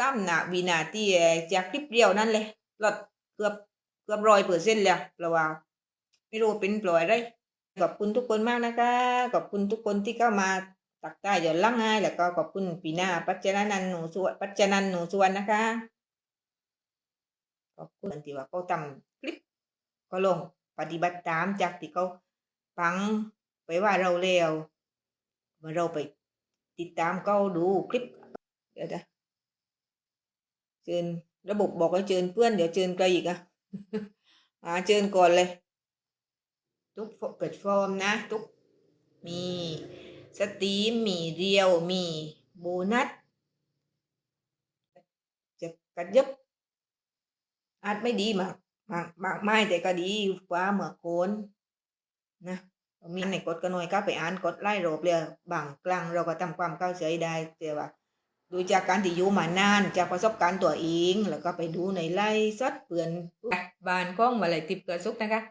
ซ้ำหนาวินาทีเอ่อจากคลิปเดียวนั่นเลยลดเกือบเกือบร้อยเปอร์เซ็นต์แล้วเราะว่าไม่รู้เป็นปล่อยได้ขอบคุณทุกคนมากนะคะขอบคุณทุกคนที่เข้ามาตักใต้หย่อนล่างให้แล้วก็ขอบคุณปีหน้าปัจจนันหนูสวนปัจจนันหนูสวนนะคะขอบคุณที่ว่าเขาทำคลิปก็ลงปฏิบัติตามจากที่เขาฟังไปว่าเราเร็วมื่อเราไปติดตามเขาดูคลิปเดี๋ยวนะ เชิญระบบบอกให้เชิญเพื่อนเดี๋ยวเชิญใครอีกอะอ่าเชิญก่อนเลย ทุกแพลตฟอร์มนะ ทุกมีสตรีมมีเรียวมีโบนัสจะกระยับอาจไม่ดีมากมากมากไม่แต่ก็ดีกว่าเมื่อโคนนะมีในกดกันหน่อยก็ไปอ่านกดไล่รบเลยบางกลางเราก็ทำความเข้าใจได้แต่ว่า ดูจากการที่อยู่มานานจากประสบการณ์ตัวเอง แล้วก็ไปดูในไล่สดเปลือนบานข้องมาเลยติบเกิดสุกนะคะ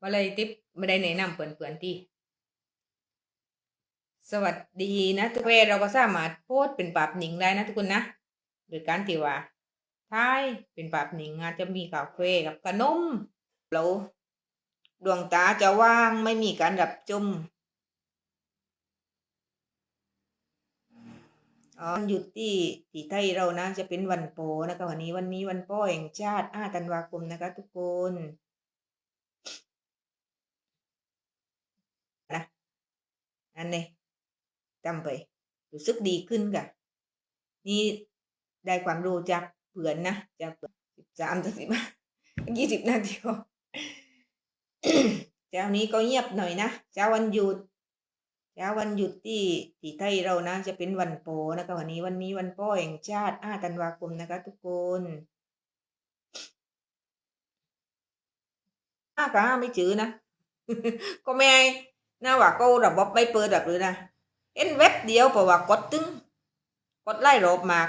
มาเลยติบไม่ได้แนะนำเปื่อนเปลื่อนที่สวัสดีนะทุกเวเราก็สามารถโพสเป็นปรับหนิงได้นะทุกคนนะโดยการที่ว่าท้ายเป็นปรับหนิงอาจจะมีกาแฟกับขนมแล้วดวงตาจะว่างไม่มีการดับจุม อ๋อ วันหยุดที่ที่ไทยเรานะจะเป็นวันโปนะคะวันนี้วันนี้วันพ่อแห่งชาติห้าธันวาคมนะคะ ทุกคนนะอันนี้จำไปรู้สึกดีขึ้นค่ะนี่ได้ความรู้จากเพื่อนนะจากสิบสามสิบยี่สิบนาทีก็เจ้านี้ก็เงียบหน่อยนะเจ้าวันหยุด เช้าวันหยุดที่ที่ไทยเรานะ จะเป็นวันโปนะคะวันนี้วันนี้วันพ่อแห่งชาติห้าธันวาคมนะคะ ทุกคนห้ากะไม่จือนะ ก็ไม่น่าว่าก็ระบบไม่เปิดแบบหรือนะเอ็นเว็บเดียวเพราะว่ากดตึงกดไล่รอบมาก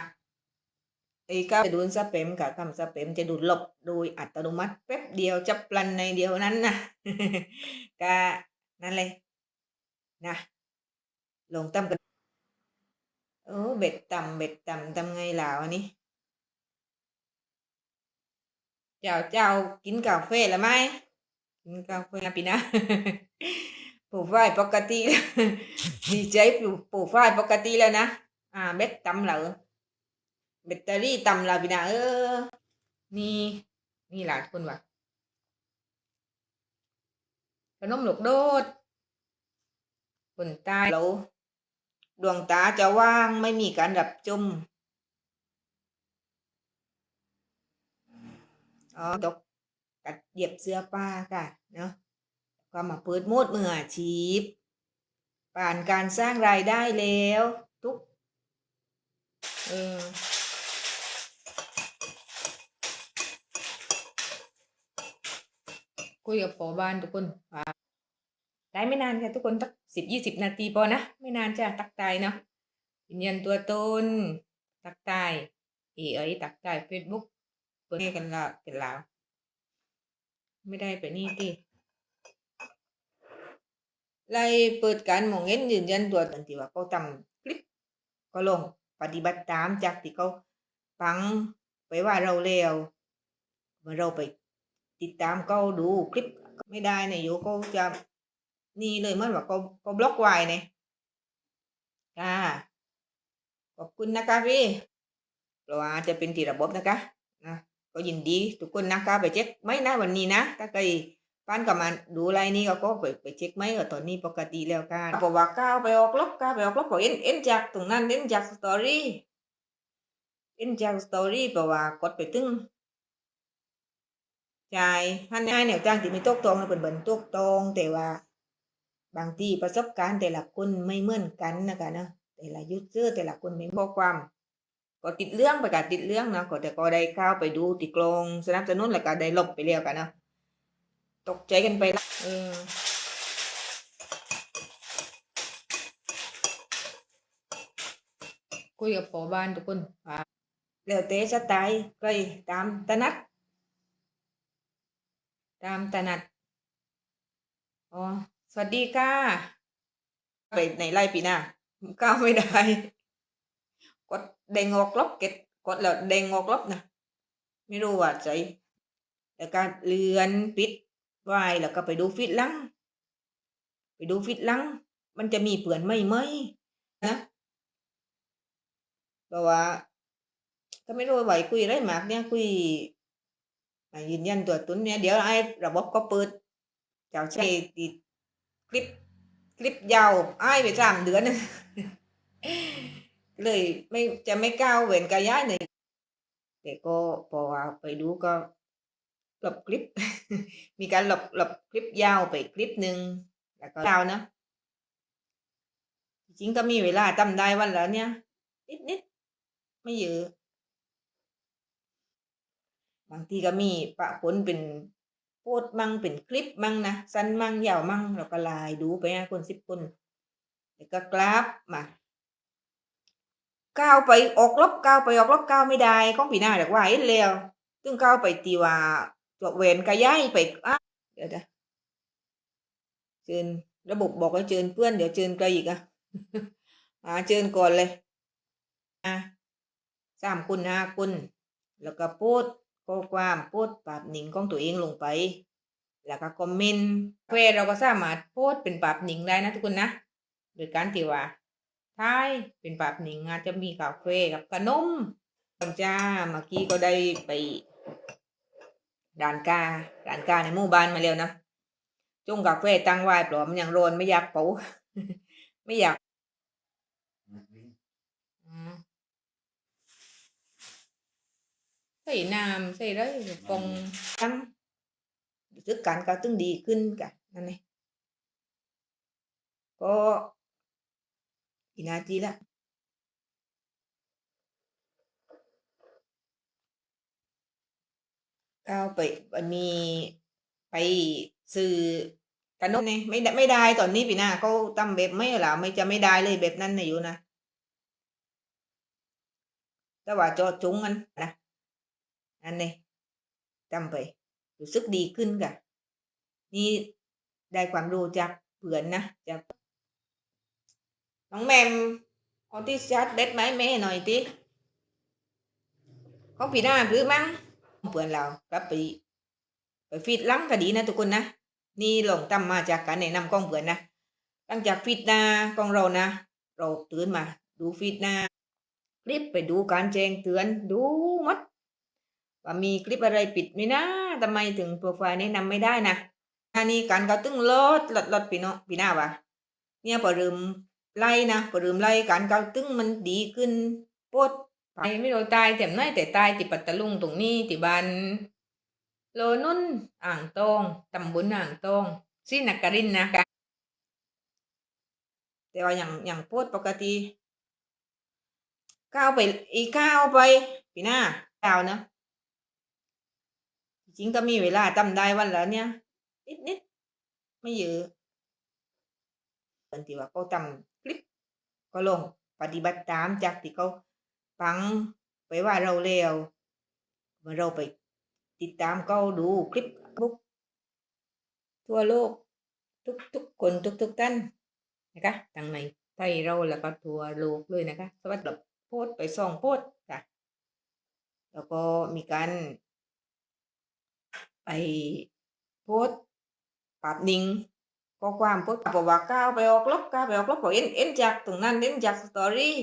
ไอ้ก็จะดูสเปมกับคำสเปมจะดูดลบโดยอัตโนมัติแป๊บเดียวจะปลันในเดียวนั้นนะก็นั่นเลยนะ ลงตั้มกันโอ้เบ็ดต่ำเบ็ดต่ำทำไงล่ะวันนี้ เจ้าเจ้ากินกาแฟแล้วไหมกินกาแฟนะปีนะปลูกฝ้ายปกติดีใจปลูกปลูกฝ้ายปกติแล้วนะอ่าเบ็ดต่ำเหรอแบตเตอรี่ต่ำแล้วปีนะเออนี่นี่หลานคนว่ะขนมหลกโดดคนตายแล้ว ดวงตาจะว่างไม่มีการดับจุมอ๋อตกกัดเหยียบเสื้อป้าค่ะเนาะก็มาเปิดโมดมืออาชีพผ่านการสร้างรายได้แล้ว ทุกเออคุยกับพอบ้านทุกคน ได้ไม่นานค่ะทุกคนตักสิบยี่สิบนาทีพอนะ ไม่นานจ้ะตักตายเนาะยืนยันตัวตนตักตายเอเอ้ยตักตายเฟซบุ๊กเปิดกันละกันแล้ว ไม่ได้ไปนี่ที่ไล่เปิดการมองเห็นยืนยันตัวตนที่ว่าเขาทำคลิป ก็ลงปฏิบัติตามจากที่เขาฟังไปว่าเราเร็วมื่อเราไปติดตามเขาดูคลิปไม่ได้เนี่ยอยู่เขาจะ นี่เลยมันว่าก็ก็บล็อกไว้เนี่ยค่ะขอบคุณนะคะพี่เพราะว่าจะเป็นที่ระบบนะคะนะก็ยินดีทุกคนนะคะไปเช็คไหมนะวันนี้นะถ้าใครป้านกับมาดูไลน์นี้ก็ก็ไปไปเช็คไหมก็ตอนนี้ปกติแล้วค่ะเพราะว่าก้าวไปออกลบก้าวไปออกลบก็เอ็นเอ็นจากตรงนั้นเอ็นจากสตอรี่เอ็นจากสตอรี่เพราะว่ากดไปถึงใจท่านนายแนวจ้างที่มีตกตรงเป็นเบิ่นตกตรงแต่ว่า บางทีประสบการณ์แต่ละคนไม่เหมือนกันนะคะเนาะแต่ละยุทธเจอแต่ละคนมีข้อความ ก็ติดเรื่องไปกับติดเรื่องเนาะก็แต่ก็ได้เข้าไปดูติดกลงสนับสนุนแล้วก็ได้ลบไปเรียวกันเนาะตกใจกันไปละเออคุยกับพอบ้านทุกคนว่าแล้วเตะสไตล์ก็ตามตนัด ตามตนัด อ๋อ สวัสดีค่ะ ไปในไล่ปีหน้าก้าวไม่ได้ กดแดงออกล็อกเก็ตกดแล้วเด้งออกลบนะไม่รู้ว่าใจแล้วก็เลือนปิดไว้แล้วก็ไปดูฟิตหลังไปดูฟิตหลังมันจะมีเปื่อนไหมไหมนะเพราะว่าก็ไม่รู้ว่าไหวคุยอะไรมากเนี่ยคุยมายืนยันตัวตนเนี่ยเดี๋ยวไอ้ระบบก็เปิดเจ้าใช้ติด คลิปคลิปยาวอ้ายไปสามเดือนเลยไม่จะไม่ก้าวเว้นกายย้ายในแต่ก็พอว่าไปดูก็หลบคลิป มีการหลบหลบคลิปยาวไปคลิปหนึ่งแล้วก็ยาวนะ จริงก็มีเวลาจำได้วันละเนี่ย นิดนิดๆไม่เยอะ บางทีก็มีปะปนเป็น โพดมั่งเป็นคลิปมั่งนะสั้นมั่งยาวมั่งเราก็ไลายดูไปนะคนสิบคนแล้วก็กราฟมาก้าวไปออกลบก้าวไปออกลบก้าวไม่ได้ของปีหน้าเรียกว่าเห็นแล้วซึ่งก้าวไปตีว่าตัวเวนกระย้ายไปอะเดี๋ยวนะเชิญระบบบอกให้เชิญเพื่อนเดี๋ยวเชิญใครอีกอะอ่าเชิญก่อนเลยอะสามคนห้าคนแล้วก็โพสต์ ข้อความโพสต์ปราบหนิงของตัวเองลงไป แล้วก็คอมเมนต์เควเราก็สามารถโพสต์เป็นปราบหนิงได้นะทุกคนนะโดยการที่ว่าท้ายเป็นปราบหนิงอาจจะมีกาแฟกับขนมจ้าเมื่อกี้ก็ได้ไปด่านกาด่านกาในหมู่บ้านมาแล้วนะจงกาแฟตั้งไว้ปลอมนยังร้อนไม่อยากเป่าไม่อยาก อืม ใส่น้ำใส่อะไรกองตั้งรู้สึกการก็ตึงดีขึ้นกันนั่นเองก็กี่นาทีละก้าวไปมีไปซื้อขนมเนี่ยไม่ได้ไม่ได้ตอนนี้ปีหน้าเขาทำแบบไม่หรอไม่จะไม่ได้เลยแบบนั้นนะอยู่นะแต่ว่าจอจุงมันนะ อันนี้จำไปรู้สึกดีขึ้นกะนี่ได้ความรู้จากเพื่อนนะจากน้องแมมเอาที่ชาร์จเบ็ดไหมแม่หน่อยทีของปีหน้าหรือมั้งเพื่อนเรากลับไปไปฟีดลังก็ดีนะทุกคนนะนี่ลงตำมาจากการแนะนำของเพื่อนนะหลังจากฟีดหน้าของเรานะเราตื่นมา ดูฟีดหน้าคลิปไปดูการแจ้งเตือนดูมัด ว่ามีคลิปอะไรปิดไหมนะทำไมถึงโปรไฟล์แนะนำไม่ได้นะอันนี้การกระตึ้งลดลดลดปีโนปีหน้าวะเนี่ยพอเริ่มไล่นะพอเริ่มไล่การกระตึ้งมันดีขึ้นปดไปไม่โดนตายแต่ไม่แต่ตายติปัตตลุงตรงนี้ติบันโลนุ่นอ่างตองตำบลอ่างตองซีนักการินนะแต่ว่าอย่างอย่างโพดปกติก้าวไปอีก้าวไปปีหน้าก้าวนะ จริงก็มีเวลาจำได้วันละเนี่ยนิดนิดๆไม่เยอะคนที่ว่าเขาทำคลิป ก็ลงปฏิบัติตามจากที่เขาฟังไปว่าเราเร็วเมื่อเราไปติดตามเขาดูคลิปบุ๊กทั่วโลก ทุกทุกคนทุกทุกท่านนะคะทั้งในไทยเราแล้วก็ทั่วโลกเลยนะคะสวัสดีโพสไปส่องโพสค่ะแล้วก็มีการ ไปโพสปรับนิ่งข้อความโพสต์บอกว่าก้าวไปออกลบก้าวไปออกลบบอกเอ็นเอ็นจากตรงนั้นเอ็นจากสตอรี่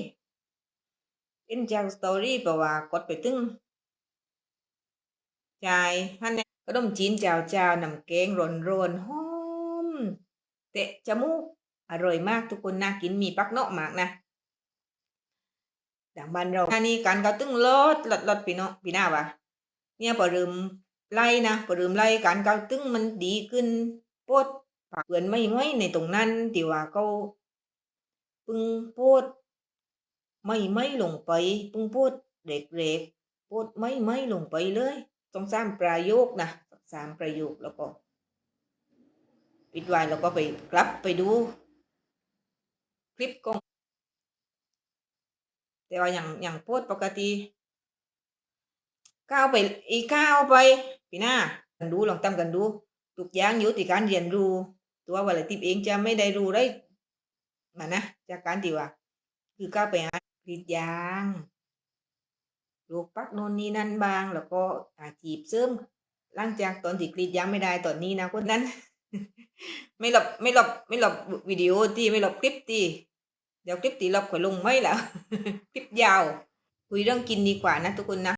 เอ็นจากสตอรี่แปลว่ากดไปถึงใจายฮันนี่ยขนมจีนเจ้าเจ้านำแกงร้อนร้อนหอมเตะจมูกอร่อยมากทุกคนน่ากินมีปักเนาะมากนะดังบ้านเราอันนี้การก็ตึงลดลดลดปีเนาะปีหน้าวะเนี่ยพอเริ่ม ไล่นะพอเริ่มไล่การเกาตึงมันดีขึ้นโพดปากเปือนไม่ไม่ในตรงนั้นที่ว่าเขาปึงโพดไม่ไม่ลงไปปึงโพดเด็กเด็กๆโพดไม่ไม่ลงไปเลยต้องสร้างประโยคนะสามประโยคแล้วก็ปิดไว้แล้วก็ไปกลับไปดู คลิปของแต่ว่าอย่างอย่างโพสต์ปกติก้าวไปอีกก้าวไป ปีหน้ากันดูลองทำกันดูทุกอย่างอยู่ที่การเรียนรู้ ตัววาเลติบเองจะไม่ได้รู้ได้มานะจากการที่ว่า คือก้าวไปหากรีดยางลูกปักโนนนี่นั่นบาง แล้วก็อาจีบเสริมหลังจากตอนที่กรีดยางไม่ได้ตอนนี้นะคนนั้น ไม่หลบไม่หลบไม่หลบวิดีโอตีไม่หลบคลิปตีเดี๋ยวคลิปตีหลบข่อยลงไม่แล้วคลิปยาวคุยเรื่องกินดีกว่านะทุกคนนะ